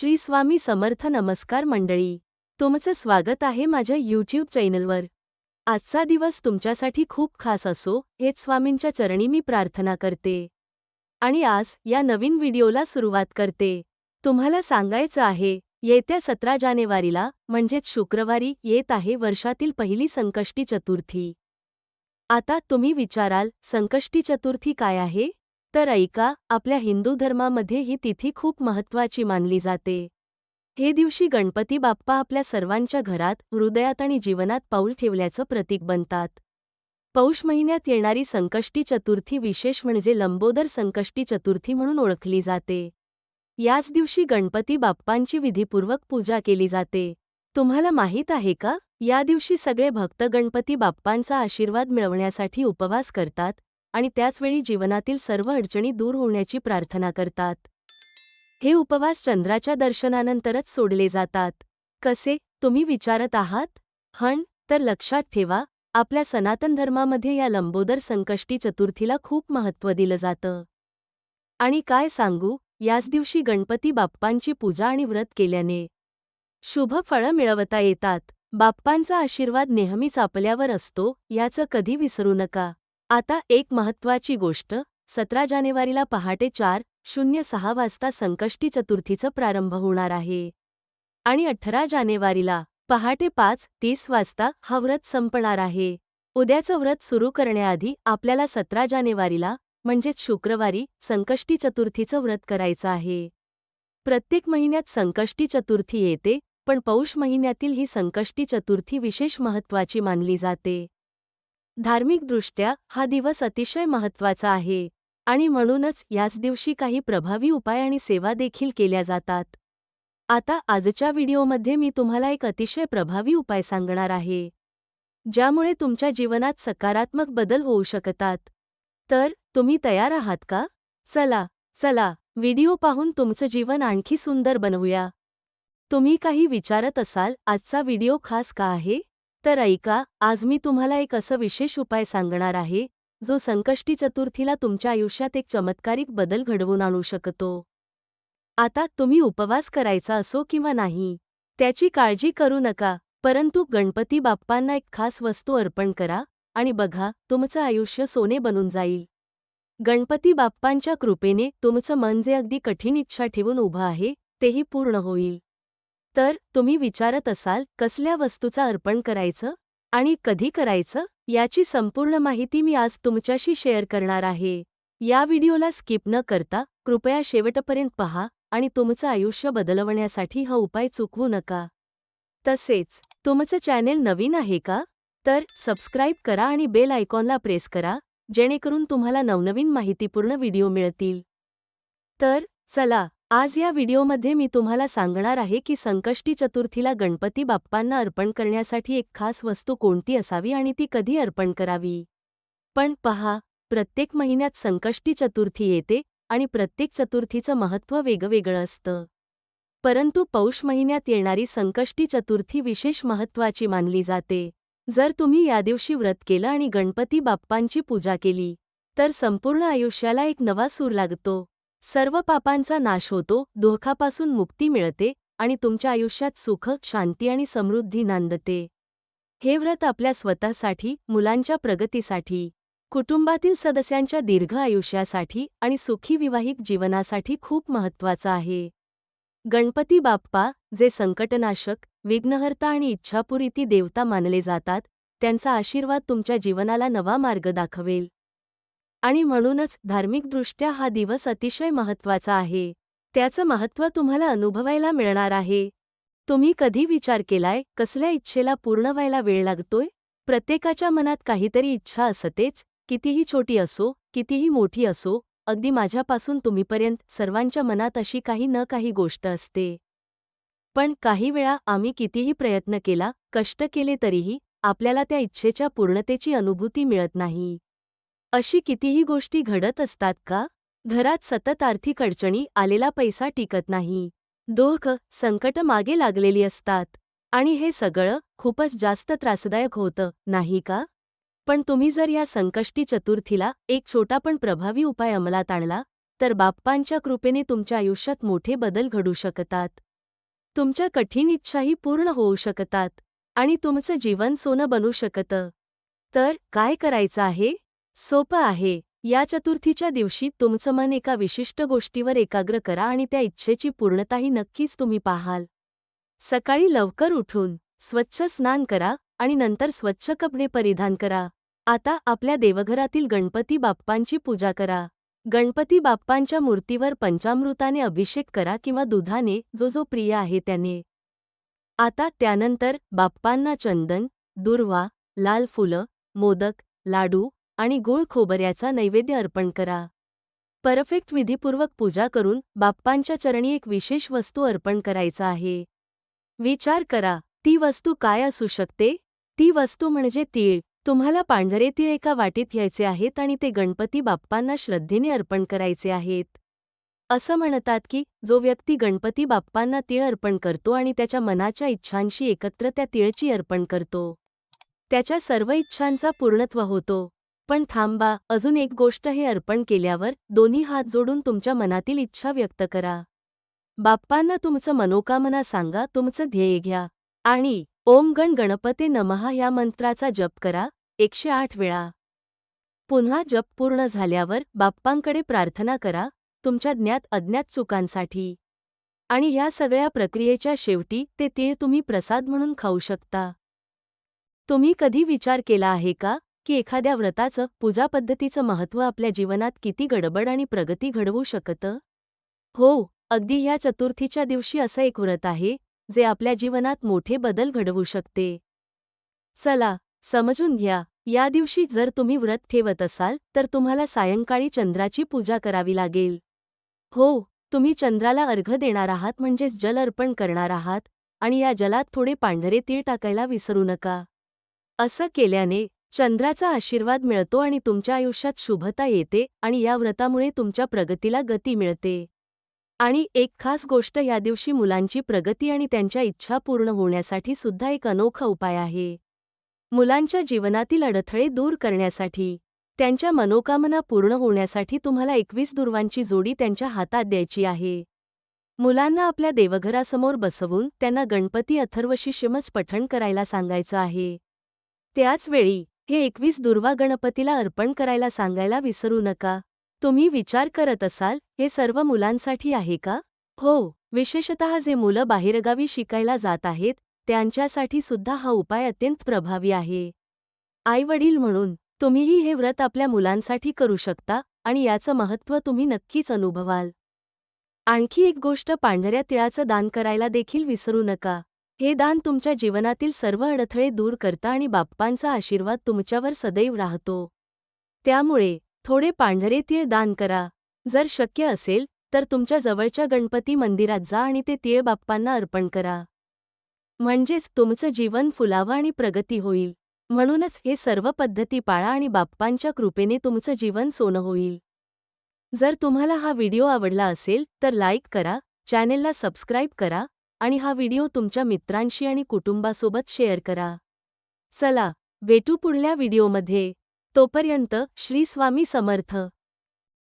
श्री स्वामी समर्थ नमस्कार मंडळी. तुमचं स्वागत आहे माझ्या यूट्यूब चॅनलवर. आजचा दिवस तुमच्यासाठी खूप खास असो हेच स्वामींच्या चरणी मी प्रार्थना करते. आणि आज या नवीन व्हिडिओला सुरुवात करते. तुम्हाला सांगायचं आहे येत्या सतरा जानेवारीला म्हणजेच शुक्रवारी येत आहे वर्षातील पहिली संकष्टी चतुर्थी. आता तुम्ही विचाराल संकष्टी चतुर्थी काय आहे? तर ऐका आपल्या हिंदू धर्मामध्ये ही तिथी खूप महत्त्वाची मानली जाते. हे दिवशी गणपती बाप्पा आपल्या सर्वांच्या घरात हृदयात आणि जीवनात पाऊल ठेवल्याचं प्रतीक बनतात. पौष महिन्यात येणारी संकष्टी चतुर्थी विशेष म्हणजे लंबोदर संकष्टी चतुर्थी म्हणून ओळखली जाते. याच दिवशी गणपती बाप्पांची विधीपूर्वक पूजा केली जाते. तुम्हाला माहीत आहे का? या दिवशी सगळे भक्त गणपती बाप्पांचा आशीर्वाद मिळवण्यासाठी उपवास करतात आणि त्याचवेळी जीवनातील सर्व अडचणी दूर होण्याची प्रार्थना करतात. हे उपवास चंद्राच्या दर्शनानंतरच सोडले जातात. कसे? तुम्ही विचारत आहात? हण तर लक्षात ठेवा आपल्या सनातन धर्मामध्ये या लंबोदर संकष्टी चतुर्थीला खूप महत्त्व दिलं जातं. आणि काय सांगू याच दिवशी गणपती बाप्पांची पूजा आणि व्रत केल्याने शुभ फळं मिळवता येतात. बाप्पांचा आशीर्वाद नेहमीच आपल्यावर असतो याचं कधी विसरू नका. आता एक महत्त्वाची गोष्ट सतरा जानेवारीला पहाटे चार शून्य सहा वाजता संकष्टी चतुर्थीचं प्रारंभ होणार आहे. आणि अठरा जानेवारीला पहाटे पाच तीस वाजता हा व्रत संपणार आहे. उद्याचं व्रत सुरू करण्याआधी आपल्याला सतरा जानेवारीला म्हणजेच शुक्रवारी संकष्टी चतुर्थीचं व्रत करायचं आहे. प्रत्येक महिन्यात संकष्टी चतुर्थी येते पण पौष महिन्यातील ही संकष्टी चतुर्थी विशेष महत्त्वाची मानली जाते. धार्मिकदृष्ट्या हा दिवस अतिशय महत्त्वाचा आहे आणि म्हणूनच याच दिवशी काही प्रभावी उपाय आणि सेवा देखील केल्या जातात. आता आजच्या व्हिडिओमध्ये मी तुम्हाला एक अतिशय प्रभावी उपाय सांगणार आहे. ज्यामुळे तुमच्या जीवनात सकारात्मक बदल होऊ शकतात. तर तुम्ही तयार आहात का? चला चला व्हिडिओ पाहून तुमचं जीवन आणखी सुंदर बनवूया. तुम्ही काही विचारत असाल आजचा व्हिडिओ खास का आहे? तर ऐका आज मी तुम्हाला एक असं विशेष उपाय सांगणार आहे जो संकष्टी चतुर्थीला तुमच्या आयुष्यात एक चमत्कारिक बदल घडवून आणू शकतो. आता तुम्ही उपवास करायचा असो किंवा नाही त्याची काळजी करू नका परंतु गणपती बाप्पांना एक खास वस्तू अर्पण करा आणि बघा तुमचं आयुष्य सोने बनून जाईल. गणपती बाप्पांच्या कृपेने तुमचं मन जे अगदी कठीण इच्छा ठेवून उभं आहे तेही पूर्ण होईल. तर तुम्ही विचारत असाल कसल्या वस्तूचा अर्पण करायचं आणि कधी करायचं याची संपूर्ण माहिती मी आज तुमच्याशी शेअर करणार आहे. या व्हिडिओला स्किप न करता कृपया शेवटपर्यंत पहा आणि तुमचं आयुष्य बदलवण्यासाठी हा उपाय चुकवू नका. तसेच तुमचं चॅनेल नवीन आहे का? तर सबस्क्राईब करा आणि बेल आयकॉनला प्रेस करा जेणेकरून तुम्हाला नवनवीन माहितीपूर्ण व्हिडिओ मिळतील. तर चला आज या व्हिडिओमध्ये मी तुम्हाला सांगणार आहे की संकष्टी चतुर्थीला गणपती बाप्पांना अर्पण करण्यासाठी एक खास वस्तू कोणती असावी आणि ती कधी अर्पण करावी? पण पहा प्रत्येक महिन्यात संकष्टी चतुर्थी येते आणि प्रत्येक चतुर्थीचं महत्त्व वेगवेगळं असतं. परंतु पौष महिन्यात येणारी संकष्टी चतुर्थी विशेष महत्त्वाची मानली जाते. जर तुम्ही या दिवशी व्रत केलं आणि गणपती बाप्पांची पूजा केली तर संपूर्ण आयुष्याला एक नवा सूर लागतो. सर्व पापांचा नाश होतो दुःखापासून मुक्ती मिळते आणि तुमच्या आयुष्यात सुख शांती आणि समृद्धी नांदते. हे व्रत आपल्या स्वतःसाठी मुलांच्या प्रगतीसाठी कुटुंबातील सदस्यांच्या दीर्घ आयुष्यासाठी आणि सुखी विवाहिक जीवनासाठी खूप महत्त्वाचं आहे. गणपती बाप्पा जे संकटनाशक विघ्नहर्ता आणि इच्छापुरीती देवता मानले जातात त्यांचा आशीर्वाद तुमच्या जीवनाला नवा मार्ग दाखवेल. आणि म्हणूनच धार्मिकदृष्ट्या हा दिवस अतिशय महत्त्वाचा आहे. त्याचं महत्त्व तुम्हाला अनुभवायला मिळणार आहे. तुम्ही कधी विचार केलाय कसल्या इच्छेला पूर्ण व्हायला वेळ लागतोय? प्रत्येकाच्या मनात काहीतरी इच्छा असतेच कितीही छोटी असो कितीही मोठी असो अगदी माझ्यापासून तुम्हीपर्यंत सर्वांच्या मनात अशी काही न काही गोष्ट असते. पण काही वेळा आम्ही कितीही प्रयत्न केला कष्ट केले तरीही आपल्याला त्या इच्छेच्या पूर्णतेची अनुभूती मिळत नाही. अशी कितीही गोष्टी घडत असतात का? घरात सतत आर्थिक अडचणी आलेला पैसा टिकत नाही. दोख संकट मागे लागलेली असतात. आणि हे सगळं खूपच जास्त त्रासदायक होतं नाही का? पण तुम्ही जर या संकष्टी चतुर्थीला एक छोटा पण प्रभावी उपाय अंमलात आणला तर बाप्पांच्या कृपेने तुमच्या आयुष्यात मोठे बदल घडू शकतात. तुमच्या कठीण इच्छाही पूर्ण होऊ शकतात आणि तुमचं जीवन सोनं बनू शकतं. तर काय करायचं आहे? सोपं आहे. या चतुर्थीच्या दिवशी तुमचं मन एका विशिष्ट गोष्टीवर एकाग्र करा आणि त्या इच्छेची पूर्णताही नक्कीच तुम्ही पाहाल. सकाळी लवकर उठून स्वच्छ स्नान करा आणि नंतर स्वच्छ कपडे परिधान करा. आता आपल्या देवघरातील गणपती बाप्पांची पूजा करा. गणपती बाप्पांच्या मूर्तीवर पंचामृताने अभिषेक करा किंवा दुधाने जो जो प्रिय आहे त्याने. आता त्यानंतर बाप्पांना चंदन दुर्वा लाल फुलं मोदक लाडू आणि गुळ खोबऱ्याचा नैवेद्य अर्पण करा. परफेक्ट विधीपूर्वक पूजा करून बाप्पांच्या चरणी एक विशेष वस्तू अर्पण करायचा आहे. विचार करा ती वस्तू काय असू शकते? ती वस्तू म्हणजे तीळ. तुम्हाला पांढरे तीळ एका वाटीत घ्यायचे आहेत आणि ते गणपती बाप्पांना श्रद्धेने अर्पण करायचे आहेत. असं म्हणतात की जो व्यक्ती गणपती बाप्पांना तीळ अर्पण करतो आणि त्याच्या मनाच्या इच्छांशी एकत्र त्या तिळची अर्पण करतो. त्याच्या सर्व इच्छांचा पूर्णत्व होतो. पण थांबा अजून एक गोष्ट हे अर्पण केल्यावर दोन्ही हात जोडून तुमच्या मनातील इच्छा व्यक्त करा. बाप्पांना तुमचं मनोकामना सांगा तुमचं ध्येय घ्या. आणि ओम गण गणपते नमहा या मंत्राचा जप करा एकशे आठ वेळा. पुन्हा जप पूर्ण झाल्यावर बाप्पांकडे प्रार्थना करा तुमच्या ज्ञात अज्ञात चुकांसाठी. आणि ह्या सगळ्या प्रक्रियेच्या शेवटी ते तीळ तुम्ही प्रसाद म्हणून खाऊ शकता. तुम्ही कधी विचार केला आहे का? की एखाद्या व्रताचं पूजापद्धतीचं महत्त्व आपल्या जीवनात किती गडबड आणि प्रगती घडवू शकतं? हो अगदी ह्या चतुर्थीच्या दिवशी असं एक व्रत आहे जे आपल्या जीवनात मोठे बदल घडवू शकते. चला समजून घ्या या दिवशी जर तुम्ही व्रत ठेवत असाल तर तुम्हाला सायंकाळी चंद्राची पूजा करावी लागेल. हो तुम्ही चंद्राला अर्घ देणार आहात म्हणजेच जल अर्पण करणार आहात आणि या जलात थोडे पांढरे तीळ टाकायला विसरू नका. असं केल्याने चंद्राचा आशीर्वाद मिळतो आणि तुमच्या आयुष्यात शुभता येते आणि या व्रतामुळे तुमच्या प्रगतीला गती मिळते. आणि एक खास गोष्ट या दिवशी मुलांची प्रगती आणि त्यांच्या इच्छा पूर्ण होण्यासाठी सुद्धा एक अनोखा उपाय आहे. मुलांच्या जीवनातील अडथळे दूर करण्यासाठी त्यांच्या मनोकामना पूर्ण होण्यासाठी तुम्हाला एकवीस दुर्वांची जोडी त्यांच्या हातात द्यायची आहे. मुलांना आपल्या देवघरासमोर बसवून त्यांना गणपती अथर्वशिष्यमच पठण करायला सांगायचं आहे. त्याचवेळी हे एकवीस दुर्वा गणपतीला अर्पण करायला सांगायला विसरू नका. तुम्ही विचार करत असाल हे सर्व मुलांसाठी आहे का? हो विशेषतः जे मुलं बाहेरगावी शिकायला जात आहेत त्यांच्यासाठी सुद्धा हा उपाय अत्यंत प्रभावी आहे. आईवडील म्हणून तुम्हीही हे व्रत आपल्या मुलांसाठी करू शकता आणि याचं महत्त्व तुम्ही नक्कीच अनुभवाल. आणखी एक गोष्ट पांढऱ्या तिळाचं दान करायला देखील विसरू नका. हे दान तुमच्या जीवनातील सर्व अडथळे दूर करता आणि बाप्पांचा आशीर्वाद तुमच्यावर सदैव राहतो. त्यामुळे थोडे पांढरे तीळ दान करा. जर शक्य असेल तर तुमच्या जवळच्या गणपती मंदिरात जा आणि ते तीळ बाप्पांना अर्पण करा. म्हणजेच तुमचं जीवन फुलावं आणि प्रगती होईल. म्हणूनच हे सर्व पद्धती पाळा आणि बाप्पांच्या कृपेने तुमचं जीवन सोनं होईल. जर तुम्हाला हा व्हिडिओ आवडला असेल तर लाईक करा चॅनेलला सबस्क्राईब करा आणि हा व्हिडिओ तुमच्या मित्रांशी आणि कुटुंबासोबत शेअर करा. चला भेटू पुढल्या व्हिडिओमध्ये. तोपर्यंत श्री स्वामी समर्थ.